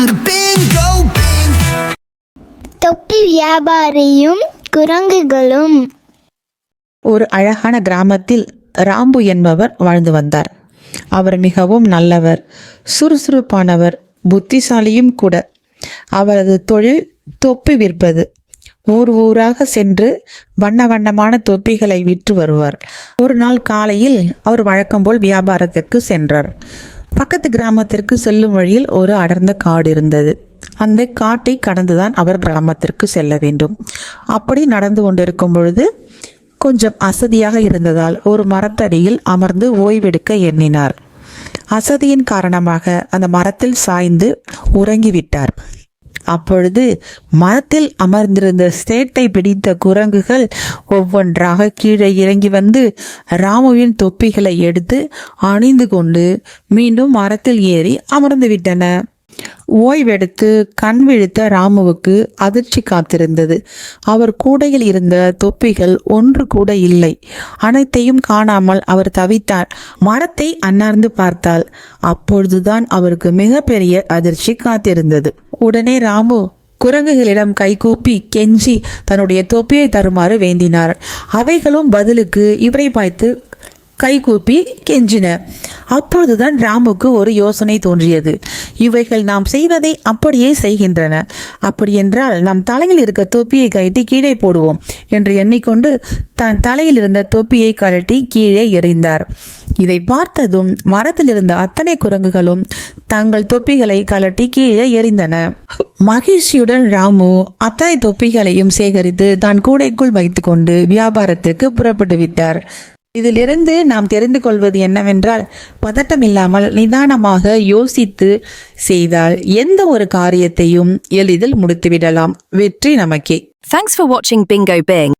அங்க பிங்கோ தொப்பி வியாபாரியும் குரங்குகளும். ஒரு அழகான கிராமத்தில் ராம்பு என்பவர் வாழ்ந்து வந்தார். அவர் மிகவும் நல்லவர் சுறுசுறுப்பானவர் புத்திசாலியும் கூட. அவரது தொழில் தொப்பி விற்பது. ஊர் ஊராக சென்று வண்ண வண்ணமான தொப்பிகளை விற்று வருவார். ஒரு நாள் காலையில் அவர் வழக்கம் போல் வியாபாரத்திற்கு சென்றார். பக்கத்து கிராமத்திற்கு செல்லும் வழியில் ஒரு அடர்ந்த காடு இருந்தது. அந்த காட்டை கடந்துதான் அவர் கிராமத்திற்கு செல்ல வேண்டும். அப்படி நடந்து கொண்டிருக்கும் பொழுது கொஞ்சம் அசதியாக இருந்ததால் ஒரு மரத்தடியில் அமர்ந்து ஓய்வெடுக்க எண்ணினார். அசதியின் காரணமாக அந்த மரத்தில் சாய்ந்து உறங்கிவிட்டார். அப்பொழுது மரத்தில் அமர்ந்திருந்த சேட்டை பிடித்த குரங்குகள் ஒவ்வொன்றாக கீழே இறங்கி வந்து ராமுவின் தொப்பிகளை எடுத்து அணிந்து கொண்டு மீண்டும் மரத்தில் ஏறி அமர்ந்து விட்டன. ஓய்வெடுத்து கண் விழித்த ராமுவுக்கு அதிர்ச்சி காத்திருந்தது. அவர் கூடையில் இருந்த தொப்பிகள் ஒன்று கூட இல்லை. அனைத்தையும் காணாமல் அவர் தவித்தார். மரத்தை அன்னார்ந்து பார்த்தால் அப்பொழுதுதான் அவருக்கு மிகப்பெரிய அதிர்ச்சி காத்திருந்தது. உடனே ராமு குரங்குகளிடம் கைகூப்பி கெஞ்சி தன்னுடைய தொப்பியை தருமாறு வேண்டினார். அவைகளும் பதிலுக்கு இவரை பார்த்து கைகூப்பி கெஞ்சின. அப்பொழுதுதான் ராமுக்கு ஒரு யோசனை தோன்றியது. இவைகள் நாம் செய்வதை அப்படியே செய்கின்றன. அப்படியென்றால் நம் தலையில் இருக்க தொப்பியை கழட்டி கீழே போடுவோம் என்று எண்ணிக்கொண்டு தன் தலையில் இருந்த தொப்பியை கழட்டி கீழே எறிந்தார். இதை பார்த்ததும் மரத்தில் இருந்த அத்தனை குரங்குகளும் தங்கள் தொப்பிகளை கலட்டி கீழே எறிந்தன. மகிழ்ச்சியுடன் ராமு அத்தனை தொப்பிகளையும் சேகரித்து தான் கூடைக்குள் வைத்துக்கொண்டு வியாபாரத்திற்கு புறப்பட்டு விட்டார். இதிலிருந்து நாம் தெரிந்து கொள்வது என்னவென்றால் பதட்டம் இல்லாமல் நிதானமாக யோசித்து செய்தால் எந்த ஒரு காரியத்தையும் எளிதில் முடித்துவிடலாம். வெற்றி நமக்கே. தேங்க்ஸ் ஃபார் வாட்சிங் பிங்கோ Bing.